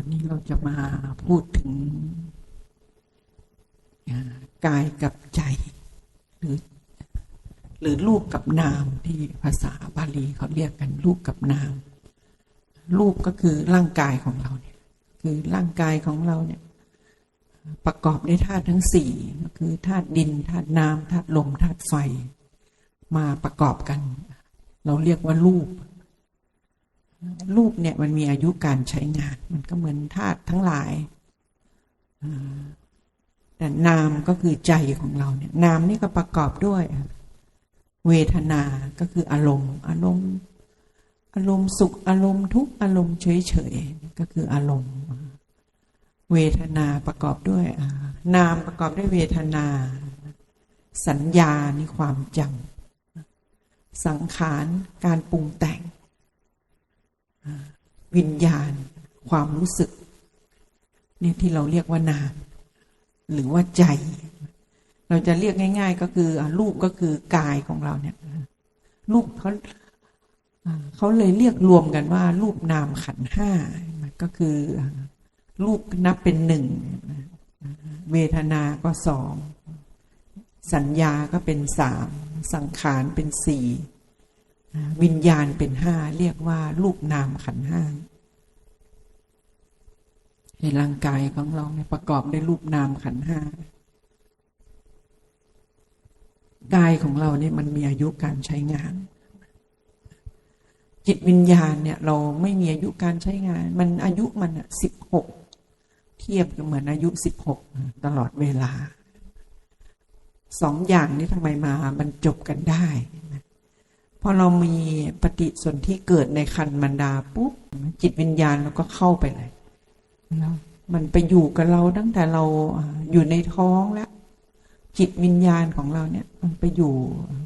วันนี้เราจะมาพูดถึงกายกับใจ หรือ หรือรูปกับนามที่ภาษาบาลีเขาเรียกกันรูปกับนาม รูปก็คือร่างกายของเราเนี่ย คือร่างกายของเราเนี่ย ประกอบด้วยธาตุทั้งสี่ก็คือธาตุดินธาตุน้ำธาตุลมธาตุไฟ มาประกอบกัน เราเรียกว่ารูป รูปเนี่ยมันมีอายุการใช้งาน มันก็เหมือนธาตุทั้งหลายแต่นามก็คือใจของเราเนี่ย นามนี่ก็ประกอบด้วย เวทนาก็คืออารมณ์ อารมณ์ อารมณ์สุขอารมณ์ทุกข์อารมณ์เฉยเฉยๆก็คืออารมณ์ เวทนาประกอบด้วยนามประกอบด้วยเวทนา สัญญานี่ความจำสังขารการปรุงแต่ง วิญญาณ ความรู้สึก เนี่ยที่เราเรียกว่านาม หรือว่าใจ เราจะเรียกง่าย ๆ ก็คือรูปก็คือกายของเราเนี่ยรูปเขาเขาเลยเรียกรวมกันว่า รูปนามขันห้าก็คือรูปนับเป็นหนึ่งเวทนาก็สอง สัญญาก็เป็นสาม สังขารเป็นสี่ วิญญาณเป็นห้าเรียกว่ารูปนามขันห้าในร่างกายของเราเนี่ยประกอบด้วยรูปนามขันห้ากายของเราเนี่ยมันมีอายุการใช้งาน จิตวิญญาณเนี่ยเราไม่มีอายุการใช้งาน มันอายุมันสิบหกเทียบกับเหมือนอายุสิบหกตลอดเวลาสองอย่างนี้ทำไมมาบรรจบกันได้ พอเรามีปฏิสนธิเกิดในคันมันดาปุ๊บจิตวิญญาณเราก็เข้าไปเลยแล้วมันไปอยู่กับเราตั้งแต่เราอ่าอยู่ในท้องแล้ว จิตวิญญาณของเราเนี่ย มันไปอยู่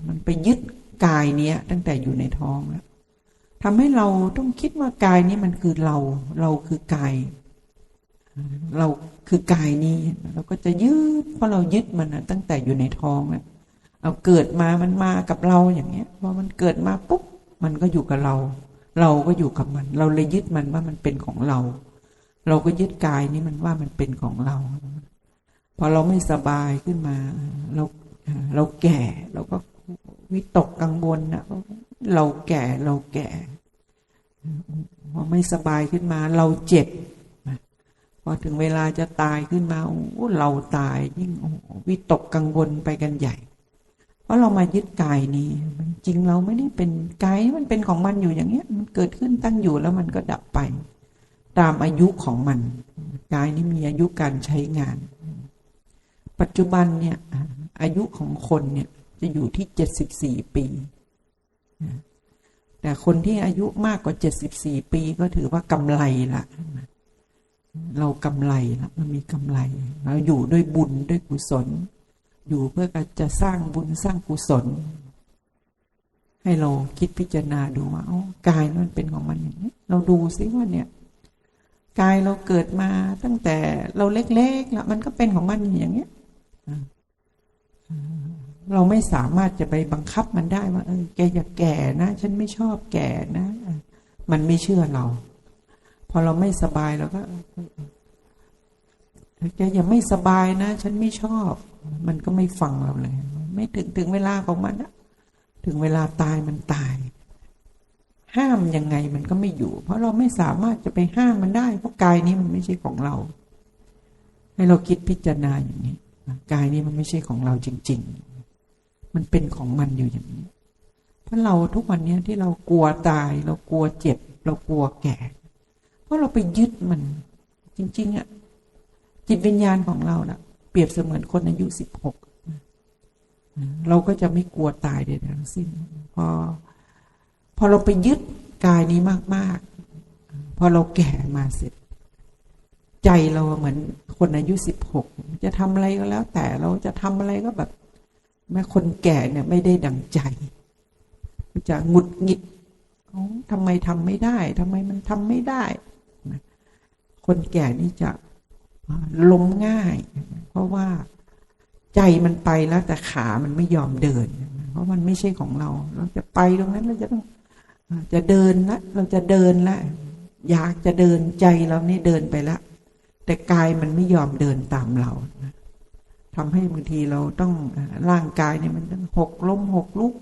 มันไปยึดกายเนี้ย ตั้งแต่อยู่ในท้องแล้วทำให้เราต้องคิดว่ากายนี้มันคือเรา เราคือกาย เราคือกายนี้เราก็จะยึดเพราะเรายึดมันนะตั้งแต่อยู่ในท้องแล้ว เอาเกิดมามันมากับเราอย่างเงี้ยพอมันเกิดมาปุ๊บมันก็อยู่กับเรา เราก็อยู่กับมัน เราเลยยึดมันว่ามันเป็นของเรา เราก็ยึดกายนี้มันว่ามันเป็นของเรา พอเราไม่สบายขึ้นมา เราเราแก่เราก็วิตกกังวลนะเราแก่เราแก่พอไม่สบายขึ้นมา เราเจ็บพอถึงเวลาจะตายขึ้นมาโอ้เราตายยิ่งวิตกกังวลไปกันใหญ่ ราะเรามายึดกายนี้มันจริงเราไม่ได้เป็นกายมันเป็นของมันอยู่อย่างเงี้ย มันเกิดขึ้นตั้งอยู่แล้วมันก็ดับไป ตามอายุของมันกายนี้มีอายุการใช้งาน ปัจจุบันเนี่ย อายุของคนเนี่ยจะอยู่ที่เจ็ดสิบสี่ปีแต่คนที่อายุมากกว่าเจ็ดสิบสี่ปีก็ถือว่ากำไรละเรากำไรละมันมีกำไรเราอยู่ด้วยบุญด้วยกุศล อยู่เพื่อจะสร้างบุญสร้างกุศล ให้เราคิดพิจารณาดูว่าอ๋อกายมันเป็นของมันอย่างนี้ เราดูซิว่าเนี่ยกายเราเกิดมาตั้งแต่เราเล็กๆแล้วมันก็เป็นของมันอย่างเงี้ยเราไม่สามารถจะไปบังคับมันได้ว่า เออแกอย่าแก่นะ ฉันไม่ชอบแก่นะมันไม่เชื่อเรา พอเราไม่สบายเราก็แกอย่าไม่สบายนะ ฉันไม่ชอบ มันก็ไม่ฟังเราเลย ไม่ถึงถึงเวลาของมันนะถึงเวลาตายมันตาย ห้ามยังไงมันก็ไม่อยู่ เพราะเราไม่สามารถจะไปห้ามมันได้ เพราะกายนี้มันไม่ใช่ของเรา ให้เราคิดพิจารณาอย่างนี้กายนี้มันไม่ใช่ของเราจริง ๆ มันเป็นของมันอยู่อย่างนี้ เพราะเราทุกวันนี้ที่เรากลัวตาย เรากลัวเจ็บ เรากลัวแก่ เพราะเราไปยึดมัน จริง ๆอะจิตวิญญาณของเราล่ะ เปรียบเสมือนคนอายุสิบหกเราก็จะไม่กลัวตายใดๆทั้งสิ้น พอ พอเราไปยึดกายนี้มาก ๆ พอเราแก่มาเสร็จ ใจเราเหมือนคนอายุสิบหกจะทำอะไรก็แล้ว แต่เราจะทำอะไรก็แบบ แม้คนแก่เนี่ยไม่ได้ดังใจ จะหงุดหงิดทำไมทำไม่ได้ทำไมมันทำไม่ได้ คนแก่นี่จะล้มง่าย เพราะว่าใจมันไปแล้วแต่ขามันไม่ยอมเดิน เพราะมันไม่ใช่ของเรา เราจะไปตรงนั้นเราจะต้องจะเดินละเราจะเดินละอยากจะเดินใจเรานี่เดินไปล้วแต่กายมันไม่ยอมเดินตามเรานะทำให้บางทีเราต้องร่างกายเนี่ยมันต้องหกล้มหกลุก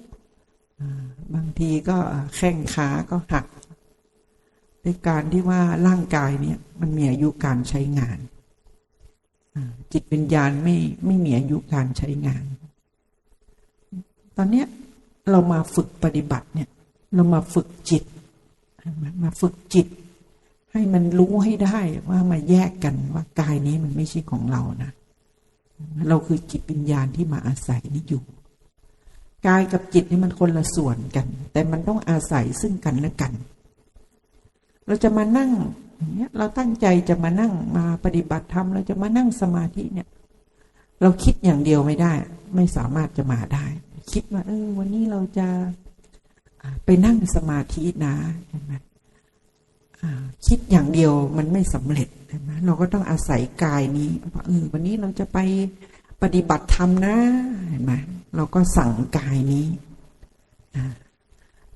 บางทีก็แข้งขาก็หักด้วยการที่ว่าร่างกายเนี่ยมันมีอายุการใช้งาน จิตวิญญาณไม่ไม่มีอายุการใช้งาน ตอนเนี้ยเรามาฝึกปฏิบัติเนี่ย เรามาฝึกจิต มาฝึกจิต ให้มันรู้ให้ได้ว่ามาแยกกันว่ากายนี้มันไม่ใช่ของเรานะเราคือจิตวิญญาณที่มาอาศัยนี่อยู่กายกับจิตนี่มันคนละส่วนกัน แต่มันต้องอาศัยซึ่งกันและกัน เราจะมานั่งอย่างเงี้ยเราตั้งใจจะมานั่งมาปฏิบัติธรรมเราจะมานั่งสมาธิเนี่ย เราคิดอย่างเดียวไม่ได้ ไม่สามารถจะมาได้ คิดว่าเออ วันนี้เราจะไปนั่งสมาธินะใช่ไหมคิดอย่างเดียวมันไม่สำเร็จใช่ไหมเราก็ต้องอาศัยกายนี้ว่าเออวันนี้เราจะไปปฏิบัติธรรมนะเห็นไหมเราก็สั่งกายนี้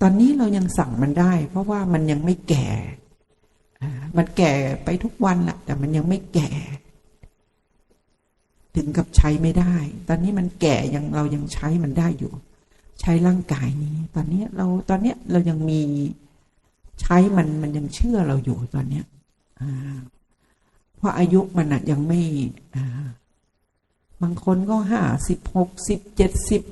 อ่าตอนนี้เรายังสั่งมันได้ เพราะว่ามันยังไม่แก่ มันแก่ไปทุกวันแหละแต่มันยังไม่แก่ ถึงกับใช้ไม่ได้ ตอนนี้มันแก่ยังเรายังใช้มันได้อยู่ ใช้ร่างกายนี้ ตอนนี้เราตอนเนี้ยเรายังมีใช้มันมันยังเชื่อเราอยู่ตอนเนี้ยเพราะอายุมันอะยังไม่บางคนก็ห้าสิบหกสิบเจ็ดสิบ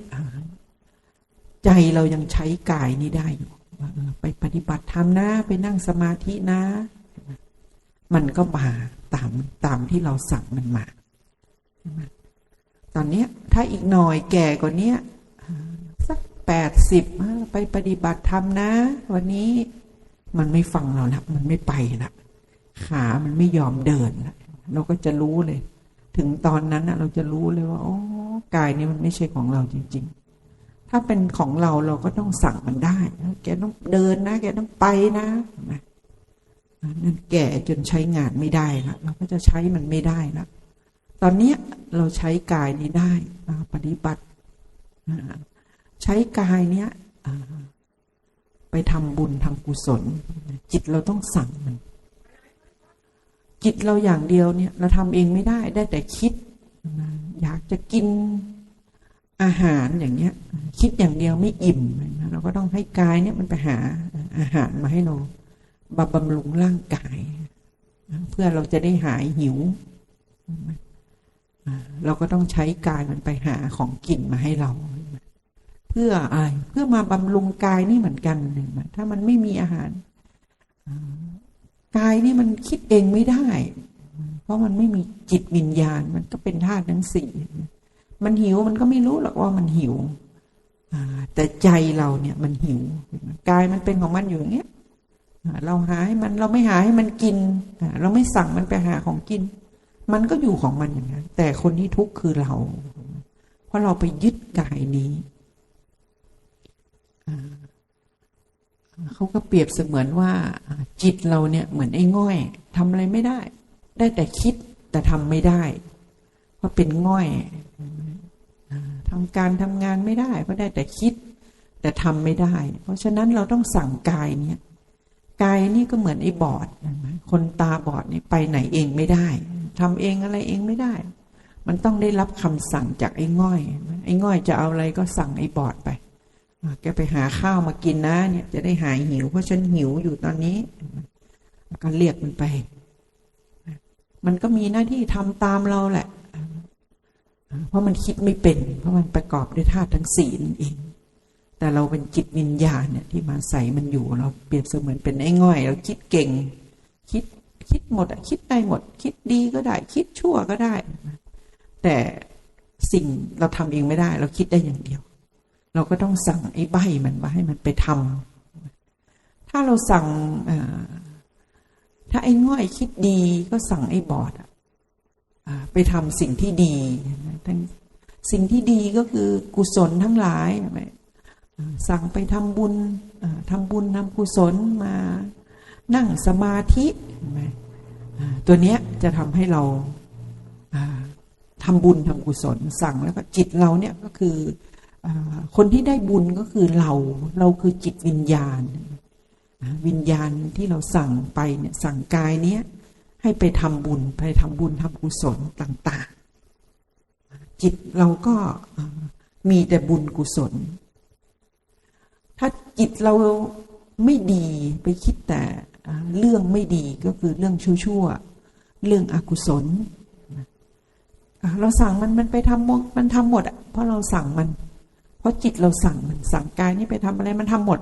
ใจเรายังใช้กายนี้ได้อยู่ว่าเออไปปฏิบัติธรรมนะ ไปนั่งสมาธินะ มันก็มาตามตามที่เราสั่งมันมา ตอนนี้ถ้าอีกหน่อยแก่กว่านี้สักแปดสิบไปปฏิบัติธรรมนะ วันนี้มันไม่ฟังเราละมันไม่ไปละขามันไม่ยอมเดินละเราก็จะรู้เลย ถึงตอนนั้นนะเราจะรู้เลยว่า โอ้กายนี้มันไม่ใช่ของเราจริง ๆ ถ้าเป็นของเราเราก็ต้องสั่งมันได้ แกต้องเดินนะ แกต้องไปนะนั่นแก่จนใช้งานไม่ได้ละเราก็จะใช้มันไม่ได้ละตอนเนี้ยเราใช้กายนี้ได้ปฏิบัติใช้กายเนี้ยไปทำบุญทำกุศล จิตเราต้องสั่งมัน จิตเราอย่างเดียวเนี่ย เราทำเองไม่ได้ได้แต่คิด อยากจะกิน อาหารอย่างเงี้ย คิดอย่างเดียวไม่อิ่มเราก็ต้องให้กายเนี่ยมันไปหาอาหารมาให้เราบำบำรุงร่างกาย เพื่อเราจะได้หายหิว เราก็ต้องใช้กายมันไปหาของกินมาให้เรา เพื่ออะไรเพื่อมาบำรุงกายนี่เหมือนกันหนไหมถ้ามันไม่มีอาหารกายนี่มันคิดเองไม่ได้ เพราะมันไม่มีจิตวิญญาณ มันก็เป็นธาตุทั้งสี่ มันหิวมันก็ไม่รู้หรอกว่ามันหิวแต่ใจเราเนี่ยมันหิวกายมันเป็นของมันอยู่อย่างเงี้ยเราหาให้มันเราไม่หาให้มันกิน เราไม่สั่งมันไปหาของกิน มันก็อยู่ของมันอย่างนั้น แต่คนที่ทุกข์คือเรา เพราะเราไปยึดกายนี้เขาก็เปรียบเสมือนว่า จิตเราเนี่ยเหมือนไอ้ง่อยทำอะไรไม่ได้ ได้แต่คิดแต่ทำไม่ได้เพราะเป็นง่อย ทำการทำงานไม่ได้เพราะได้แต่คิด แต่ทำไม่ได้ เพราะฉะนั้นเราต้องสั่งกายเนี่ยกายนี่ก็เหมือนไอ้บอดคนตาบอดนี่ไปไหนเองไม่ได้ทำเองอะไรเองไม่ได้ มันต้องได้รับคำสั่งจากไอ้ง่อย ไอ้ง่อยจะเอาอะไรก็สั่งไอ้บอดไปแกไปหาข้าวมากินนะเนี่ยจะได้หายหิว เพราะฉันหิวอยู่ตอนนี้ก็เรียกมันไป มันก็มีหน้าที่ทำตามเราแหละ เพราะมันคิดไม่เป็น เพราะมันประกอบด้วยธาตุทั้งสี่นั่นเอง แต่เราเป็นจิตวิญญาณเนี่ยที่มาใส่มันอยู่เราเปรียบเสมือนเป็นไอ้ง่อย เราคิดเก่ง คิดคิดหมดอะคิดได้หมด คิดดีก็ได้ คิดชั่วก็ได้ แต่สิ่งเราทำเองไม่ได้ เราคิดได้อย่างเดียว เราก็ต้องสั่งไอ้ใบมันว่าให้มันไปทำถ้าเราสั่งถ้าไอ้ง่อยคิดดีก็สั่งไอ้บอด ไปทำสิ่งที่ดีทั้งสิ่งที่ดีก็คือกุศลทั้งหลายสั่งไปทำบุญทำบุญทำกุศลมานั่งสมาธิตัวเนี้ยจะทำให้เราทำบุญทำกุศลสั่งแล้วก็จิตเราเนี่ยก็คืออคนที่ได้บุญก็คือเราเราคือจิตวิญญาณ วิญญาณที่เราสั่งไปเนี่ยสั่งกายเนี้ย ให้ไปทำบุญไปทำบุญทำกุศลต่างๆ จิตเราก็มีแต่บุญกุศล ถ้าจิตเราไม่ดีไปคิดแต่เรื่องไม่ดีก็คือเรื่องชั่วๆเรื่องอกุศล เราสั่งมันมันไปทำมมันทำหมดอะเพราะเราสั่งมัน เพราะจิตเราสั่งมันสั่งกายนี่ไปทำอะไรมันทำหมด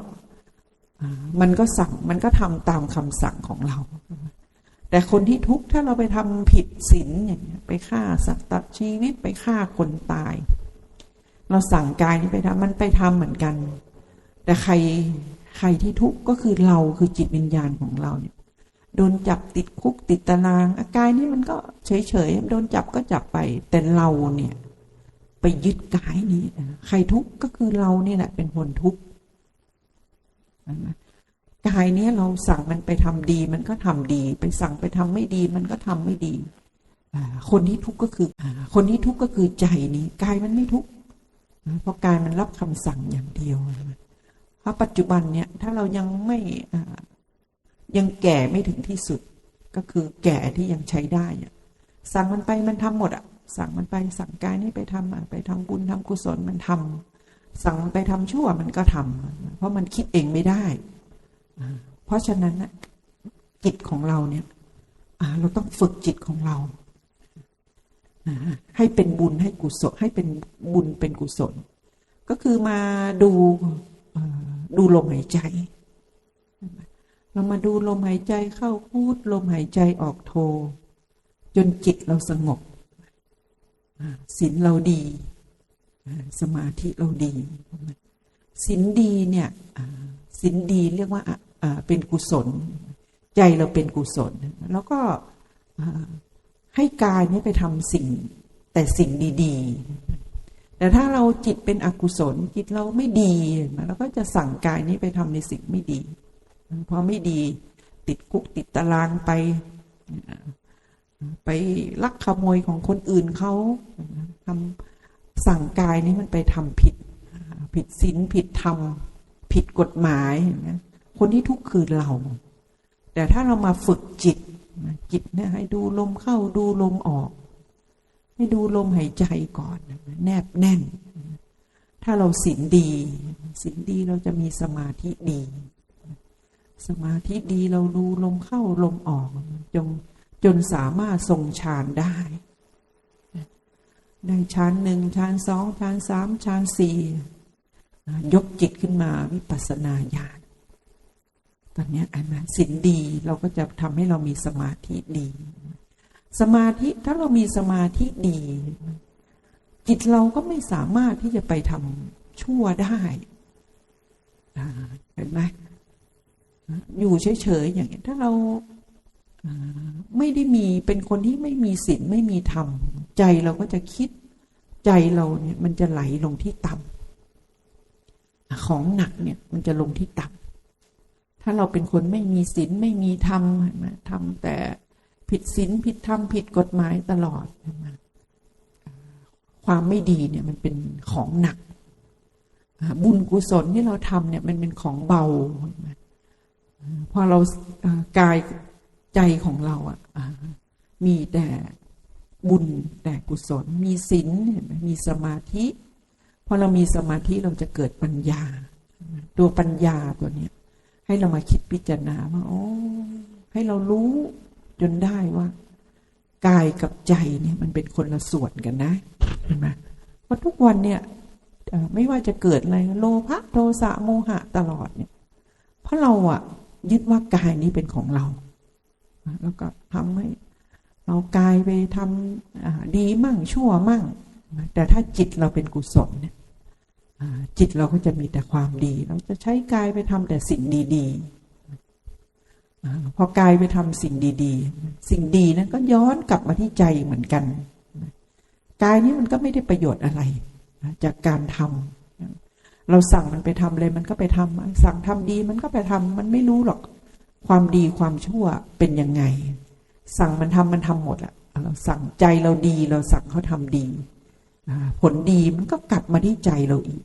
มันก็สั่งมันก็ทำตามคำสั่งของเรา แต่คนที่ทุกข์ถ้าเราไปทำผิดศีลอย่างเงี้ยไปฆ่าสัตว์ตัดชีวิตไปฆ่าคนตาย เราสั่งกายนี้ไปทำมันไปทำเหมือนกัน แต่ใครใครที่ทุกข์ก็คือเราคือจิตวิญญาณของเราเนี่ยโดนจับติดคุกติดตารางอากายนี่มันก็เฉยๆโดนจับก็จับไป แต่เราเนี่ย ไปยึดกายนี้ ใครทุกข์ก็คือเราเนี่ยแหละเป็นคนทุกข์นะ กายเนี้ยเราสั่งมันไปทำดี มันก็ทำดี ไปสั่งไปทำไม่ดีมันก็ทำไม่ดี คนที่ทุกข์ก็คือคนที่ทุกข์ก็คือใจนี้กายมันไม่ทุกข์เพราะกายมันรับคำสั่งอย่างเดียวเพราะปัจจุบันเนี่ยถ้าเรายังไม่ยังแก่ไม่ถึงที่สุด ก็คือแก่ที่ยังใช้ได้สั่งมันไปมันทำหมดอะสั่งมันไปสั่งกายนี่ไปทำอะไปทำบุญทำกุศลมันทำสั่งมันไปทำชั่วมันก็ทำเพราะมันคิดเองไม่ได้ เพราะฉะนั้นน่ะจิตของเราเนี่ยเราต้องฝึกจิตของเรา ให้เป็นบุญให้กุศลให้เป็นบุญเป็นกุศล ก็คือมาดูดูลมหายใจ เรามาดูลมหายใจเข้าพูดลมหายใจออกโท จนจิตเราสงบศีลเราดี สมาธิเราดีศีลดีเนี่ยศีลดีเรียกว่า เป็นกุศล ใจเราเป็นกุศล แล้วก็ให้กายนี้ไปทำสิ่งแต่สิ่งดีๆ แต่ถ้าเราจิตเป็นอกุศลจิตเราไม่ดีเราก็จะสั่งกายนี้ไปทำในสิ่งไม่ดีพอไม่ดีติดคุกติดตารางไป ไปลักขโมยของคนอื่นเขาทำสั่งกายนี้มันไปทำผิด ผิดศีลผิดธรรม ผิดกฎหมายนไหม คนที่ทุกข์คือเรา แต่ถ้าเรามาฝึกจิตจิตเนี่ยให้ดูลมเข้าดูลมออก ให้ดูลมหายใจก่อน แนบแน่น ถ้าเราศีลดีศีลดีเราจะมีสมาธิดี สมาธิดีเราดูลมเข้าลมออกจนจนสามารถทรงฌานได้ ได้ฌานหนึ่งฌานสองฌานสามฌานสี่ยกจิตขึ้นมาวิปัสสนาญาณ ตอนนี้อันนั้นสินดีเราก็จะทำให้เรามีสมาธิดี สมาธิถ้าเรามีสมาธิดี จิตเราก็ไม่สามารถที่จะไปทำชั่วได้เห็นไหมอยู่เฉยๆอย่างเงี้ถ้าเราอ่าไม่ได้มีเป็นคนที่ไม่มีศีลไม่มีธรรม ใจเราก็จะคิดใจเราเนี่ยมันจะไหลลงที่ต่ำของหนักเนี่ยมันจะลงที่ต่ำ ถ้าเราเป็นคนไม่มีศีลไม่มีธรรมเห็นไหมทำแต่ผิดศีลผิดธรรมผิดกฎหมายตลอดเห็นไหมความไม่ดีเนี่ยมันเป็นของหนัก บุญกุศลที่เราทำเนี่ยมันเป็นของเบาเห็นไหมพอเรากายใจของเราอะอ่ามีแต่บุญแต่กุศล มีศีลมีสมาธิพอเรามีสมาธิเราจะเกิดปัญญา ตัวปัญญาตัวเนี้ย ให้เรามาคิดพิจารณาว่าโอ้ให้เรารู้จนได้ว่ากายกับใจเนี่ยมันเป็นคนละส่วนกันนะเห็นไหมเพราะทุกวันเนี่ยไม่ว่าจะเกิดอะไรโลภะโทสะโมหะตลอดเนี่ย เพราะเราอะยึดว่ากายนี้เป็นของเรา แล้วก็ทำให้เรากายไปทำอ่าดีมั่งชั่วมั่ง แต่ถ้าจิตเราเป็นกุศลเนี่ย จิตเราก็จะมีแต่ความดี เราจะใช้กายไปทำแต่สิ่งดีๆพอกายไปทำสิ่งดีๆ สิ่งดีนั้นก็ย้อนกลับมาที่ใจเหมือนกันกายนี้มันก็ไม่ได้ประโยชน์อะไร จากการทำเราสั่งมันไปทำเลยมันก็ไปทำสั่งทำดีมันก็ไปทำมันไม่รู้หรอกความดีความชั่วเป็นยังไง สั่งมันทำมันทำหมดอะเราสั่งใจเราดีเราสั่งเขาทำดี ผลดีมันก็กลับมาที่ใจเราอีก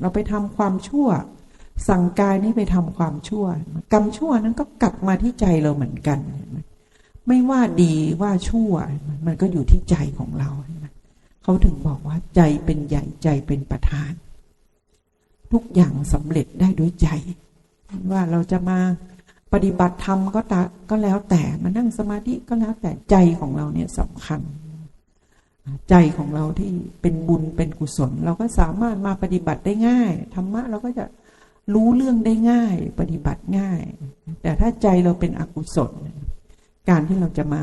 เราไปทำความชั่ว สั่งกายนี้ไปทำความชั่ว กรรมชั่วนั้นก็กลับมาที่ใจเราเหมือนกัน ไม่ว่าดีว่าชั่ว มันก็อยู่ที่ใจของเรา เขาถึงบอกว่าใจเป็นใหญ่ใจเป็นประธาน ทุกอย่างสำเร็จได้ด้วยใจ ว่าเราจะมาปฏิบัติธรรมก็ตก็แล้วแต่มานั่งสมาธิก็แล้วแต่ใจของเราเนี่ยสำคัญ ใจของเราที่เป็นบุญเป็นกุศล เราก็สามารถมาปฏิบัติได้ง่ายธรรมะเราก็จะรู้เรื่องได้ง่าย ปฏิบัติง่าย แต่ถ้าใจเราเป็นอกุศล การที่เราจะมา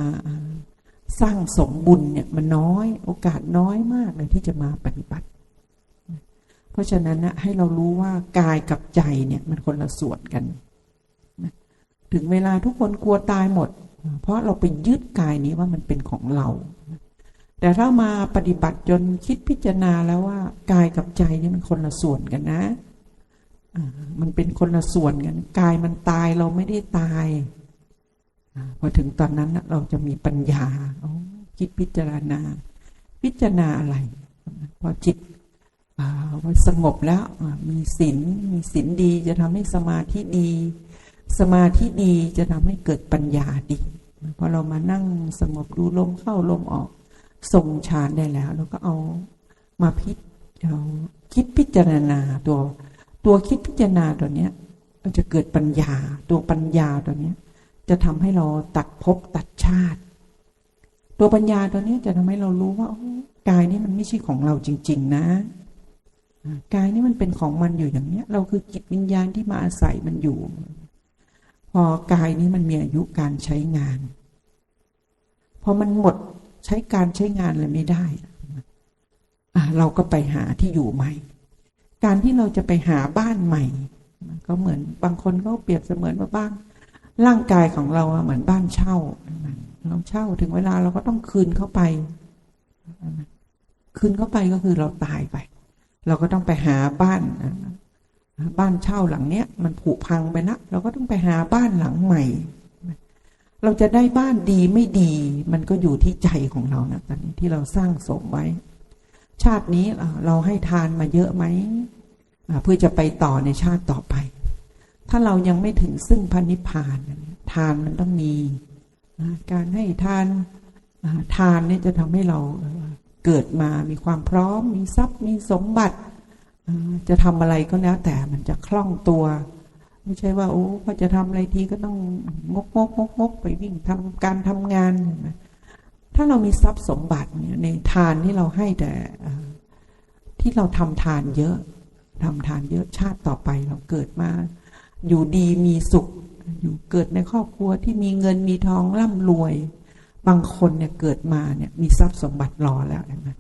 สร้างสมบุญเนี่ยมันน้อยโอกาสน้อยมากเลยที่จะมาปฏิบัติ เพราะฉะนั้นนะให้เรารู้ว่ากายกับใจเนี่ยมันคนละส่วนกัน ถึงเวลาทุกคนกลัวตายหมด เพราะเราไปยึดกายนี้ว่ามันเป็นของเรา แต่ถ้ามาปฏิบัติจนคิดพิจารณาแล้วว่ากายกับใจนี่มันคนละส่วนกันนะมันเป็นคนละส่วนกันกายมันตายเราไม่ได้ตายพอถึงตอนนั้นเราจะมีปัญญาคิดพิจารณา พิจารณาอะไร พอจิตว่าสงบแล้วมีศีลมีศีลดีจะทำให้สมาธิดี สมาธิดีจะทำให้เกิดปัญญาดีพอเรามานั่งสงบดูลมเข้าลมออก ทรงฌานได้แล้วเราก็เอามาพิจเอาคิดพิจารณาตัว ตัวคิดพิจารณาตัวเนี้ยมันจะเกิดปัญญา ตัวปัญญาตัวเนี้ย จะทำให้เราตัดภพตัดชาติ ตัวปัญญาตัวนี้จะทำให้เรารู้ว่ากายนี้มันไม่ใช่ของเราจริง ๆ นะกายนี้มันเป็นของมันอยู่อย่างเนี้ย เราคือจิตวิญญาณที่มาอาศัยมันอยู่ พอกายนี้มันมีอายุการใช้งาน พอมันหมด ใช้การใช้งานเลยไม่ได้เราก็ไปหาที่อยู่ใหม่ การที่เราจะไปหาบ้านใหม่ ก็เหมือนบางคนก็เปรียบเสมือนว่าบ้านร่างกายของเราเหมือนบ้านเช่าเราเช่าถึงเวลาเราก็ต้องคืนเข้าไป คืนเข้าไปก็คือเราตายไป เราก็ต้องไปหาบ้านบ้านเช่าหลังเนี้ยมันผุพังไปนะเราก็ต้องไปหาบ้านหลังใหม่ เราจะได้บ้านดีไม่ดี มันก็อยู่ที่ใจของเรานะตอนนี้ที่เราสร้างสมไว้ ชาตินี้เราให้ทานมาเยอะไหมเพื่อจะไปต่อในชาติต่อไป ถ้าเรายังไม่ถึงซึ่งพันนิพพานทานมันต้องมี การให้ทานทานเนี่ยจะทำให้เราเกิดมามีความพร้อม มีทรัพย์มีสมบัติ จะทำอะไรก็แล้วแต่มันจะคล่องตัว ไม่ใช่ว่าโอ้พอจะทำอะไรทีก็ต้องงกงกงกงกไปวิ่งทำการทำงาน ถ้าเรามีทรัพย์สมบัติเนี่ยในทานที่เราให้แต่ที่เราทำทานเยอะทำทานเยอะชาติต่อไปเราเกิดมา อยู่ดีมีสุข อยู่เกิดในครอบครัวที่มีเงินมีทองร่ำรวย บางคนเนี่ยเกิดมาเนี่ยมีทรัพย์สมบัติรอแล้วนะ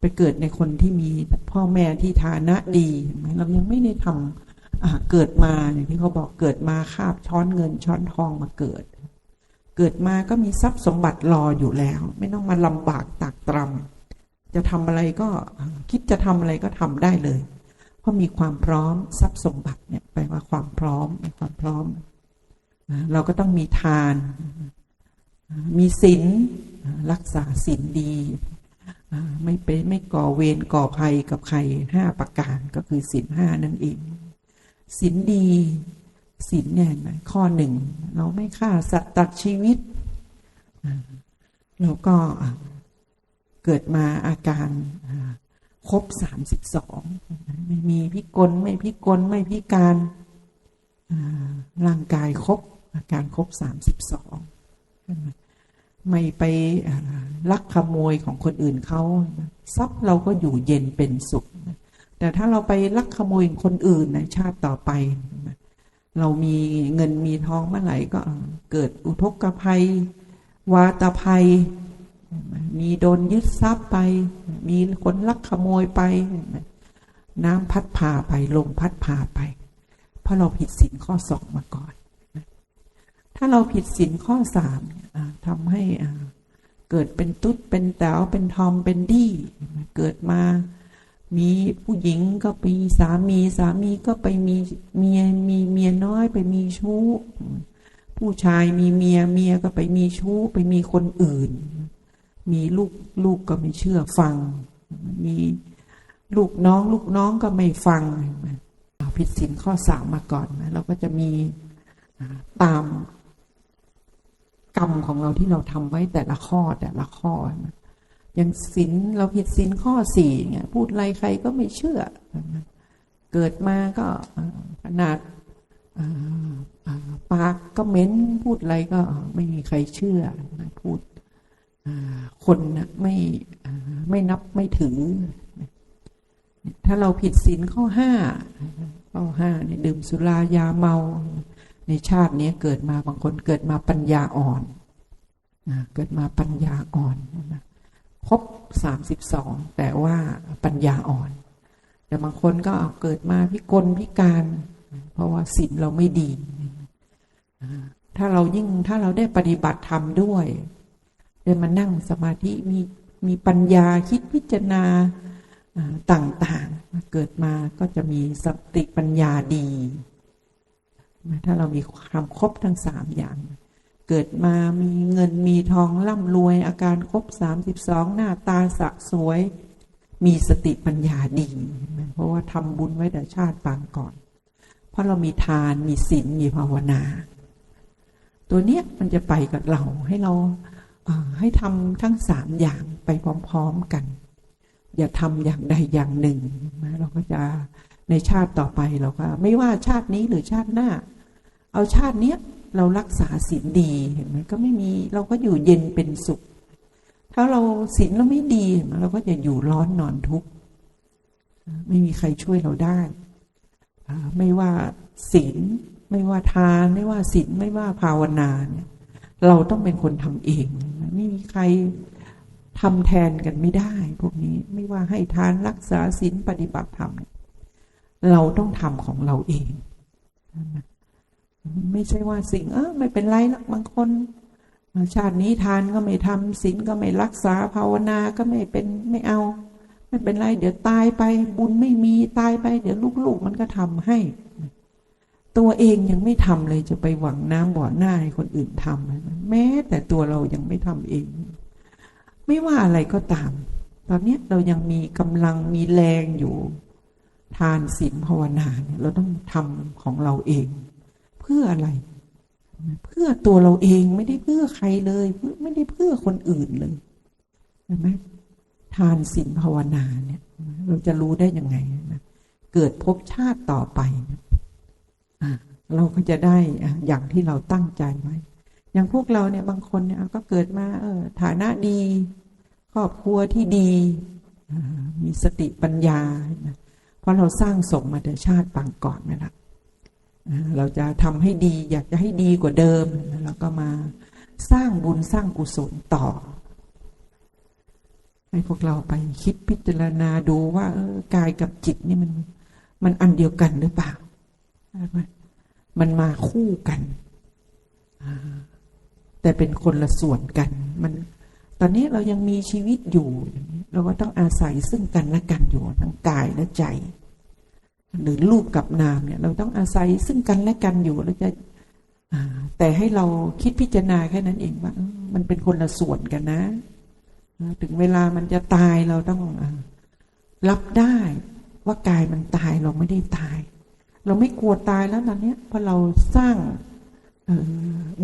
ไปเกิดในคนที่มีพ่อแม่ที่ฐานะดีเรายังไม่ได้ทำ เกิดมาอย่างที่เขาบอกเกิดมาคาบช้อนเงินช้อนทองมาเกิด เกิดมาก็มีทรัพย์สมบัติรออยู่แล้ว ไม่ต้องมาลำบากตักตรำจะทำอะไรก็คิดจะทำอะไรก็ทำได้เลย เพราะมีความพร้อมทรัพย์สมบัติเนี่ยแปลว่าความพร้อมมีความพร้อม เราก็ต้องมีทาน มีศีลรักษาศีลดีไม่ไปไม่ก่อเวรก่อภัยกับใครห้าประการก็คือศีลห้านั่นเอง ศีลดีศีลเนี่ยข้อหนึ่ง เราไม่ฆ่าสัตว์ตัดชีวิตแล้วก็เกิดมาอาการครบสามสิบสองไม่มีพิกลไม่พิกลไม่พิการร่างกายครบอาการครบสามสิบสองไม่ไปลักขโมยของคนอื่นเขาทรัพย์เราก็อยู่เย็นเป็นสุข แต่ถ้าเราไปลักขโมยคนอื่นในชาติต่อไป เรามีเงินมีทองเมื่อไหร่ก็เกิดอุทกภัย วาตภัย มีโดนยึดทรัพย์ไป มีคนลักขโมยไป น้ำพัดพาไปลมพัดพาไป เพราะเราผิดศีลข้อสองมาก่อน ถ้าเราผิดศีลข้อสามทำให้เกิดเป็นตุ๊ดเป็นแต๋วเป็นทอมเป็นดี้เกิดมา มีผู้หญิงก็ไปสามีสามีก็ไปมีเมียมีเมียน้อยไปมีชู้ ผู้ชายมีเมียเมียก็ไปมีชู้ไปมีคนอื่น มีลูกลูกก็ไม่เชื่อฟัง มีลูกน้องลูกน้องก็ไม่ฟังผิดศีลข้อสามมาก่อนนะเราก็จะมีตามกรรมของเราที่เราทำไว้แต่ละข้อแต่ละข้อนะ อย่างศีลเราผิดศีลข้อสี่เนี่ยพูดอะไรใครก็ไม่เชื่อ เกิดมาก็ขนาดปากก็เม้นพูดอะไรก็ไม่มีใครเชื่อพูดคนนะไม่ไม่นับไม่ถือ ถ้าเราผิดศีลข้อห้าข้อห้าเนี่ยดื่มสุรายาเมา ในชาตินี้เกิดมาบางคนเกิดมาปัญญาอ่อนเกิดมาปัญญาอ่อน นะครบสามสิบสองแต่ว่าปัญญาอ่อน แต่บางคนก็เกิดมาพิกลพิการ เพราะว่าศีลเราไม่ดี ถ้าเรายิ่งถ้าเราได้ปฏิบัติธรรมด้วยได้มานั่งสมาธิมีมีปัญญาคิดพิจารณาต่างๆ เกิดมาก็จะมีสติปัญญาดี ถ้าเรามีความครบทั้งสามอย่าง เกิดมามีเงินมีทองร่ำรวย อาการครบสามสิบสองหน้าตาสะสวย มีสติปัญญาดี เพราะว่าทำบุญไว้แต่ชาติปางก่อน เพราะเรามีทานมีศีลมีภาวนา ตัวเนี้ยมันจะไปกับเราให้เราอ่าให้ทำทั้งสามอย่างไปพร้อมๆกัน อย่าทำอย่างใดอย่างหนึ่งนะเราก็จะในชาติต่อไปเราก็ไม่ว่าชาตินี้หรือชาติหน้า เอาชาติเนี้ย เรารักษาศีลดีเห็นไหมก็ไม่มีเราก็อยู่เย็นเป็นสุข ถ้าเราศีลเราไม่ดีเห็นไหมเราก็จะอยู่ร้อนนอนทุกข์ไม่มีใครช่วยเราได้ ไม่ว่าศีลไม่ว่าทาน ไม่ว่าศีลไม่ว่าภาวนาเนี่ยเราต้องเป็นคนทำเองไม่มีใครทำแทนกันไม่ได้ พวกนี้ไม่ว่าให้ทานรักษาศีลปฏิบัติธรรมเนี่ยเราต้องทำของเราเองนะ ไม่ใช่ว่าสิ่งเออไม่เป็นไรหรอกบางคนชาตินี้ทานก็ไม่ทำศีลก็ไม่รักษาภาวนาก็ไม่เป็นไม่เอา ไม่เป็นไรเดี๋ยวตายไป บุญไม่มีตายไป เดี๋ยวลูกๆมันก็ทำให้ ตัวเองยังไม่ทำเลยจะไปหวังน้ำบ่อหน้าให้คนอื่นทำแม้แต่ตัวเรายังไม่ทำเอง ไม่ว่าอะไรก็ตาม ตอนเนี้ยเรายังมีกำลังมีแรงอยู่ ทานศีลภาวนาเนี่ยเราต้องทำของเราเอง พื่ออะไร เพื่อตัวเราเองไม่ได้เพื่อใครเลย ไม่ได้เพื่อคนอื่นเลยเห็นไหมทานศีลภาวนาเนี่ย เราจะรู้ได้ยังไงนะเกิดภพชาติต่อไปนะเราก็จะได้อย่างที่เราตั้งใจไว้ อย่างพวกเราเนี่ยบางคนเนี่ยก็เกิดมาเออฐานะดีครอบครัวที่ดี มีสติปัญญานะเพราะเราสร้างสมมาแต่ชาติปางก่อนนั่นแหละ เราจะทำให้ดี อยากจะให้ดีกว่าเดิมเราก็มาสร้างบุญสร้างกุศลต่อ ให้พวกเราไปคิดพิจารณาดูว่าออกายกับจิตนี่มัน มันอันเดียวกันหรือเปล่า มันมาคู่กัน แต่เป็นคนละส่วนกัน มัน ตอนนี้เรายังมีชีวิตอยู่ เราก็ต้องอาศัยซึ่งกันและกันอยู่ทั้งกายและใจ หรือรูปกับนามเนี่ย เราต้องอาศัยซึ่งกันและกันอยู่เราจะแต่ให้เราคิดพิจารณาแค่นั้นเองว่ามันเป็นคนละส่วนกันนะ ถึงเวลามันจะตายเราต้องรับได้ว่ากายมันตายเราไม่ได้ตาย เราไม่กลัวตายแล้วตอนนี้ยเพราะเราสร้าง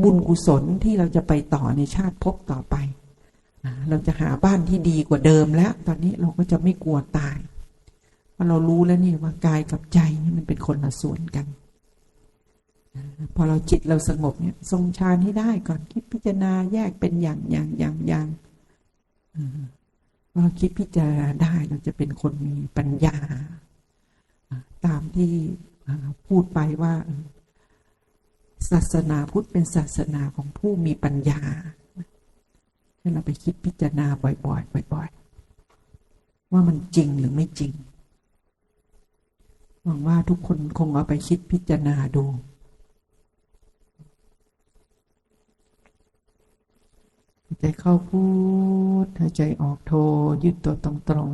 บุญกุศลที่เราจะไปต่อในชาติภพต่อไป เราจะหาบ้านที่ดีกว่าเดิมแล้ว ตอนนี้เราก็จะไม่กลัวตาย ราะเรารู้แล้วนี่ว่ากายกับใจนี่มันเป็นคนละส่วนกัน พอเราจิตเราสงบเนี่ย ทรงฌานให้ได้ก่อนคิดพิจารณาแยกเป็นอย่างอย่างอย่างอย่างเราคิดพิจารณาได้เราจะเป็นคนมีปัญญา ตามที่พูดไปว่าศาสนาพุทธเป็นศาสนาของผู้มีปัญญา ให้เราไปคิดพิจารณาบ่อยๆบ่อย ๆ ว่ามันจริงหรือไม่จริง หวังว่าทุกคนคงเอาไปคิดพิจารณาดูหายใจเข้าพูดหายใจออกโทยืดตัวตรง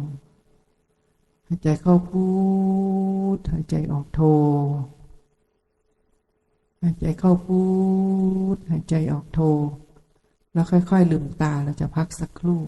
ๆหายใจเข้าพูดหายใจออกโทหายใจเข้าพูดหายใจออกโทแล้วค่อย ๆ ลืมตาเราจะพักสักครู่